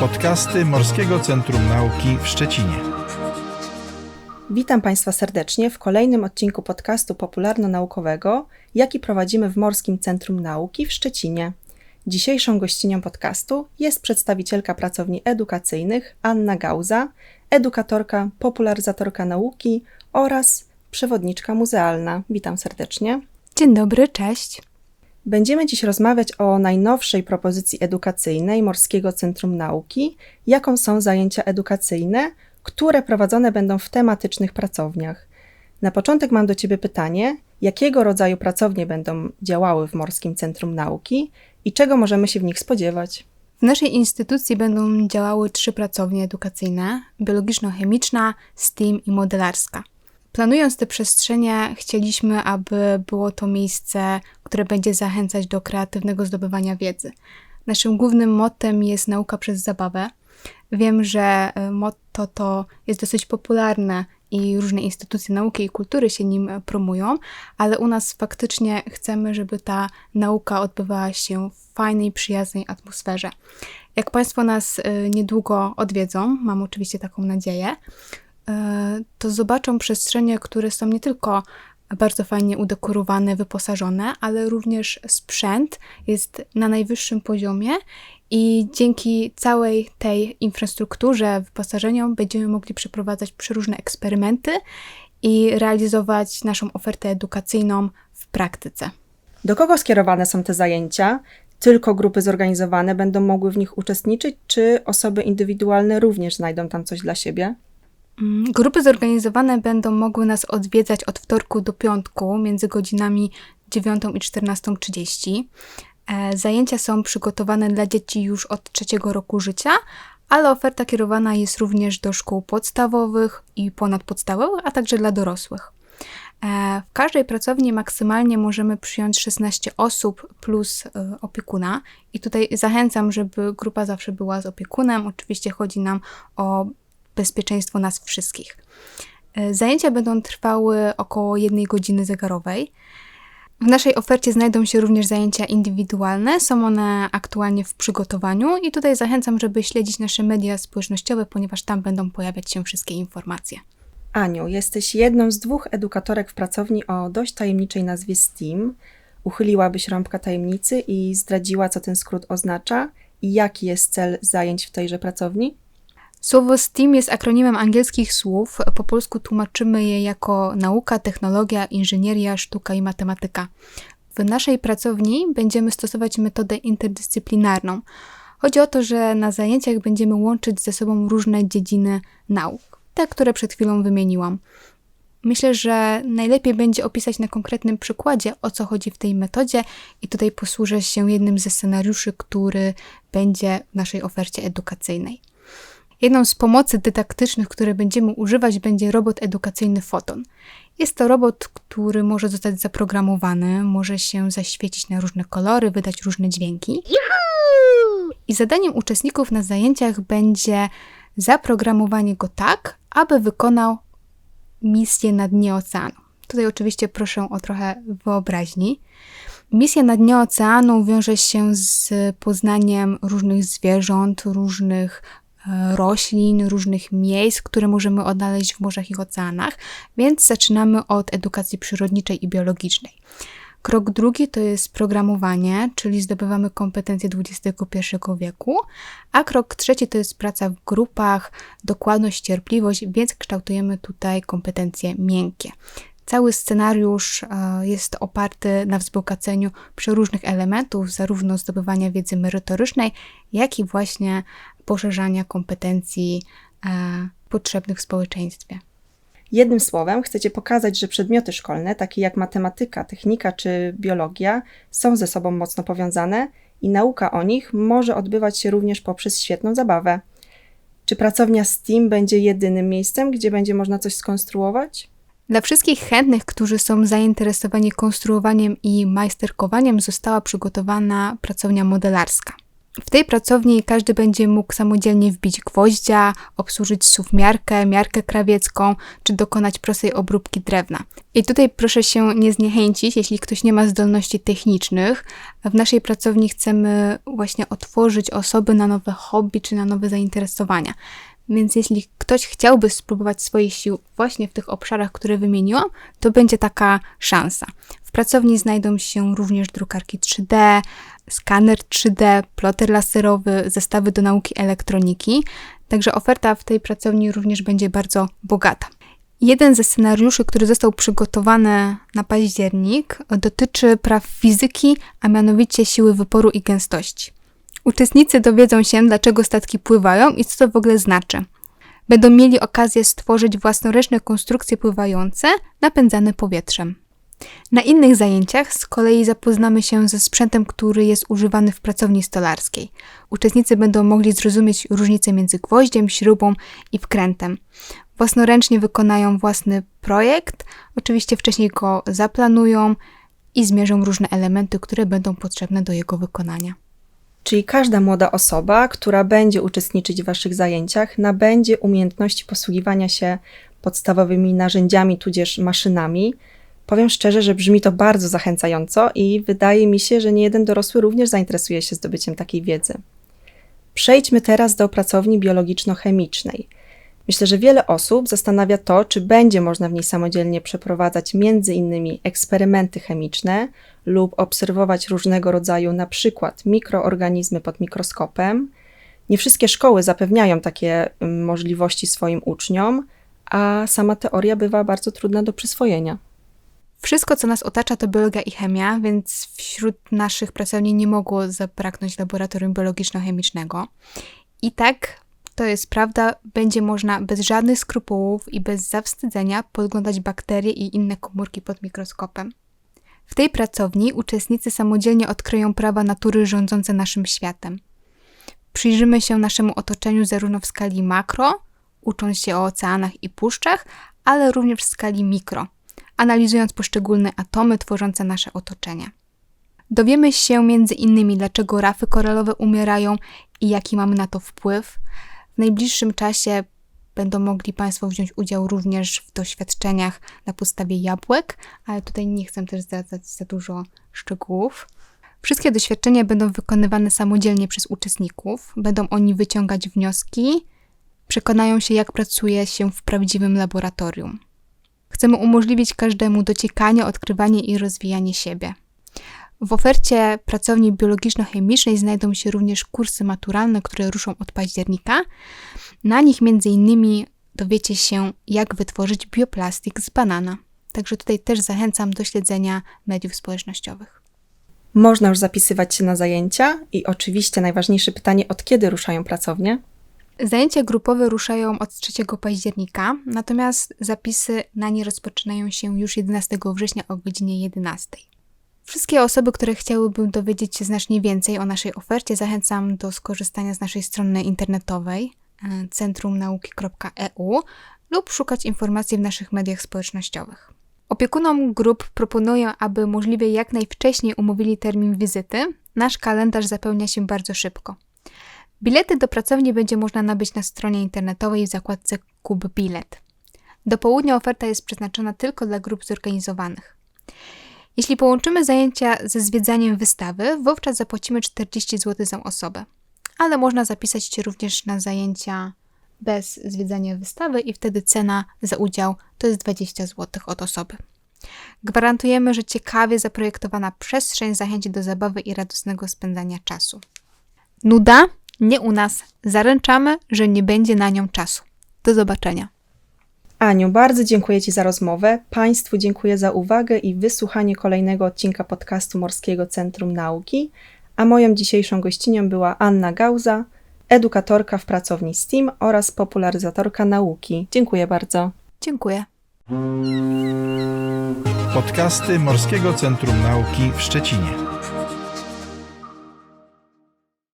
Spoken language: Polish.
Podcasty Morskiego Centrum Nauki w Szczecinie. Witam Państwa serdecznie w kolejnym odcinku podcastu popularno-naukowego, jaki prowadzimy w Morskim Centrum Nauki w Szczecinie. Dzisiejszą gościnią podcastu jest przedstawicielka pracowni edukacyjnych Anna Gauza, edukatorka, popularyzatorka nauki oraz przewodniczka muzealna. Witam serdecznie. Dzień dobry, cześć. Będziemy dziś rozmawiać o najnowszej propozycji edukacyjnej Morskiego Centrum Nauki, jaką są zajęcia edukacyjne, które prowadzone będą w tematycznych pracowniach. Na początek mam do Ciebie pytanie, jakiego rodzaju pracownie będą działały w Morskim Centrum Nauki i czego możemy się w nich spodziewać? W naszej instytucji będą działały trzy pracownie edukacyjne: biologiczno-chemiczna, STEAM i modelarska. Planując te przestrzenie, chcieliśmy, aby było to miejsce, które będzie zachęcać do kreatywnego zdobywania wiedzy. Naszym głównym mottem jest nauka przez zabawę. Wiem, że e, motto to jest dosyć popularne i różne instytucje nauki i kultury się nim promują, ale u nas faktycznie chcemy, żeby ta nauka odbywała się w fajnej, przyjaznej atmosferze. Jak Państwo nas e, niedługo odwiedzą, mam oczywiście taką nadzieję, to zobaczą przestrzenie, które są nie tylko bardzo fajnie udekorowane, wyposażone, ale również sprzęt jest na najwyższym poziomie i dzięki całej tej infrastrukturze, wyposażeniom będziemy mogli przeprowadzać przeróżne eksperymenty i realizować naszą ofertę edukacyjną w praktyce. Do kogo skierowane są te zajęcia? Tylko grupy zorganizowane będą mogły w nich uczestniczyć, czy osoby indywidualne również znajdą tam coś dla siebie? Mm, grupy zorganizowane będą mogły nas odwiedzać od wtorku do piątku między godzinami 9 i 14.30. E, zajęcia są przygotowane dla dzieci już od trzeciego roku życia, ale oferta kierowana jest również do szkół podstawowych i ponadpodstawowych, a także dla dorosłych. E, w każdej pracowni maksymalnie możemy przyjąć 16 osób plus e, opiekuna. I tutaj zachęcam, żeby grupa zawsze była z opiekunem. Oczywiście chodzi nam o bezpieczeństwo nas wszystkich. Zajęcia będą trwały około jednej godziny zegarowej. W naszej ofercie znajdą się również zajęcia indywidualne, są one aktualnie w przygotowaniu i tutaj zachęcam, żeby śledzić nasze media społecznościowe, ponieważ tam będą pojawiać się wszystkie informacje. Aniu, jesteś jedną z dwóch edukatorek w pracowni o dość tajemniczej nazwie STEAM. Uchyliłabyś rąbka tajemnicy i zdradziła, co ten skrót oznacza i jaki jest cel zajęć w tejże pracowni? Słowo STEAM jest akronimem angielskich słów. Po polsku tłumaczymy je jako nauka, technologia, inżynieria, sztuka i matematyka. W naszej pracowni będziemy stosować metodę interdyscyplinarną. Chodzi o to, że na zajęciach będziemy łączyć ze sobą różne dziedziny nauk, te, które przed chwilą wymieniłam. Myślę, że najlepiej będzie opisać na konkretnym przykładzie, o co chodzi w tej metodzie, i tutaj posłużę się jednym ze scenariuszy, który będzie w naszej ofercie edukacyjnej. Jedną z pomocy dydaktycznych, które będziemy używać, będzie robot edukacyjny Foton. Jest to robot, który może zostać zaprogramowany, może się zaświecić na różne kolory, wydać różne dźwięki. I zadaniem uczestników na zajęciach będzie zaprogramowanie go tak, aby wykonał misję na dnie oceanu. Tutaj oczywiście proszę o trochę wyobraźni. Misja na dnie oceanu wiąże się z poznaniem różnych zwierząt, różnych roślin, różnych miejsc, które możemy odnaleźć w morzach i oceanach, więc zaczynamy od edukacji przyrodniczej i biologicznej. Krok drugi to jest programowanie, czyli zdobywamy kompetencje XXI wieku, a krok trzeci to jest praca w grupach, dokładność, cierpliwość, więc kształtujemy tutaj kompetencje miękkie. Cały scenariusz e, jest oparty na wzbogaceniu przeróżnych elementów, zarówno zdobywania wiedzy merytorycznej, jak i właśnie poszerzania kompetencji e, potrzebnych w społeczeństwie. Jednym słowem, chcecie pokazać, że przedmioty szkolne, takie jak matematyka, technika czy biologia, są ze sobą mocno powiązane i nauka o nich może odbywać się również poprzez świetną zabawę. Czy pracownia STEAM będzie jedynym miejscem, gdzie będzie można coś skonstruować? Dla wszystkich chętnych, którzy są zainteresowani konstruowaniem i majsterkowaniem, została przygotowana pracownia modelarska. W tej pracowni każdy będzie mógł samodzielnie wbić gwoździa, obsłużyć suwmiarkę, miarkę krawiecką, czy dokonać prostej obróbki drewna. I tutaj proszę się nie zniechęcić, jeśli ktoś nie ma zdolności technicznych. W naszej pracowni chcemy właśnie otworzyć osoby na nowe hobby czy na nowe zainteresowania. Więc jeśli ktoś chciałby spróbować swoich sił właśnie w tych obszarach, które wymieniłam, to będzie taka szansa. W pracowni znajdą się również drukarki 3D, skaner 3D, ploter laserowy, zestawy do nauki elektroniki. Także oferta w tej pracowni również będzie bardzo bogata. Jeden ze scenariuszy, który został przygotowany na październik, dotyczy praw fizyki, a mianowicie siły wyporu i gęstości. Uczestnicy dowiedzą się, dlaczego statki pływają i co to w ogóle znaczy. Będą mieli okazję stworzyć własnoręczne konstrukcje pływające napędzane powietrzem. Na innych zajęciach z kolei zapoznamy się ze sprzętem, który jest używany w pracowni stolarskiej. Uczestnicy będą mogli zrozumieć różnicę między gwoździem, śrubą i wkrętem. Własnoręcznie wykonają własny projekt, oczywiście wcześniej go zaplanują i zmierzą różne elementy, które będą potrzebne do jego wykonania. Czyli każda młoda osoba, która będzie uczestniczyć w Waszych zajęciach, nabędzie umiejętności posługiwania się podstawowymi narzędziami tudzież maszynami. Powiem szczerze, że brzmi to bardzo zachęcająco i wydaje mi się, że nie jeden dorosły również zainteresuje się zdobyciem takiej wiedzy. Przejdźmy teraz do pracowni biologiczno-chemicznej. Myślę, że wiele osób zastanawia to, czy będzie można w niej samodzielnie przeprowadzać między innymi eksperymenty chemiczne lub obserwować różnego rodzaju na przykład mikroorganizmy pod mikroskopem. Nie wszystkie szkoły zapewniają takie mm, możliwości swoim uczniom, a sama teoria bywa bardzo trudna do przyswojenia. Wszystko, co nas otacza, to biologia i chemia, więc wśród naszych pracowni nie mogło zabraknąć laboratorium biologiczno-chemicznego. I tak, to jest prawda, będzie można bez żadnych skrupułów i bez zawstydzenia podglądać bakterie i inne komórki pod mikroskopem. W tej pracowni uczestnicy samodzielnie odkryją prawa natury rządzące naszym światem. Przyjrzymy się naszemu otoczeniu zarówno w skali makro, ucząc się o oceanach i puszczach, ale również w skali mikro, analizując poszczególne atomy tworzące nasze otoczenie. Dowiemy się między innymi, dlaczego rafy koralowe umierają i jaki mamy na to wpływ. W najbliższym czasie będą mogli Państwo wziąć udział również w doświadczeniach na podstawie jabłek, ale tutaj nie chcę też zdradzać za dużo szczegółów. Wszystkie doświadczenia będą wykonywane samodzielnie przez uczestników, będą oni wyciągać wnioski, przekonają się, jak pracuje się w prawdziwym laboratorium. Chcemy umożliwić każdemu dociekanie, odkrywanie i rozwijanie siebie. W ofercie pracowni biologiczno-chemicznej znajdą się również kursy maturalne, które ruszą od października. Na nich innymi dowiecie się, jak wytworzyć bioplastik z banana. Także tutaj też zachęcam do śledzenia mediów społecznościowych. Można już zapisywać się na zajęcia i oczywiście najważniejsze pytanie, od kiedy ruszają pracownie? Zajęcia grupowe ruszają od 3 października, natomiast zapisy na nie rozpoczynają się już 11 września o godzinie 11. Wszystkie osoby, które chciałyby dowiedzieć się znacznie więcej o naszej ofercie, zachęcam do skorzystania z naszej strony internetowej e, centrumnauki.eu lub szukać informacji w naszych mediach społecznościowych. Opiekunom grup proponuję, aby możliwie jak najwcześniej umówili termin wizyty. Nasz kalendarz zapełnia się bardzo szybko. Bilety do pracowni będzie można nabyć na stronie internetowej w zakładce Kup Bilet. Do południa oferta jest przeznaczona tylko dla grup zorganizowanych. Jeśli połączymy zajęcia ze zwiedzaniem wystawy, wówczas zapłacimy 40 zł za osobę. Ale można zapisać się również na zajęcia bez zwiedzania wystawy i wtedy cena za udział to jest 20 zł od osoby. Gwarantujemy, że ciekawie zaprojektowana przestrzeń zachęci do zabawy i radosnego spędzania czasu. Nuda? Nie u nas. Zaręczamy, że nie będzie na nią czasu. Do zobaczenia. Aniu, bardzo dziękuję Ci za rozmowę. Państwu dziękuję za uwagę i wysłuchanie kolejnego odcinka podcastu Morskiego Centrum Nauki. A moją dzisiejszą gościnią była Anna Gauza, edukatorka w pracowni STEAM oraz popularyzatorka nauki. Dziękuję bardzo. Dziękuję. Podcasty Morskiego Centrum Nauki w Szczecinie.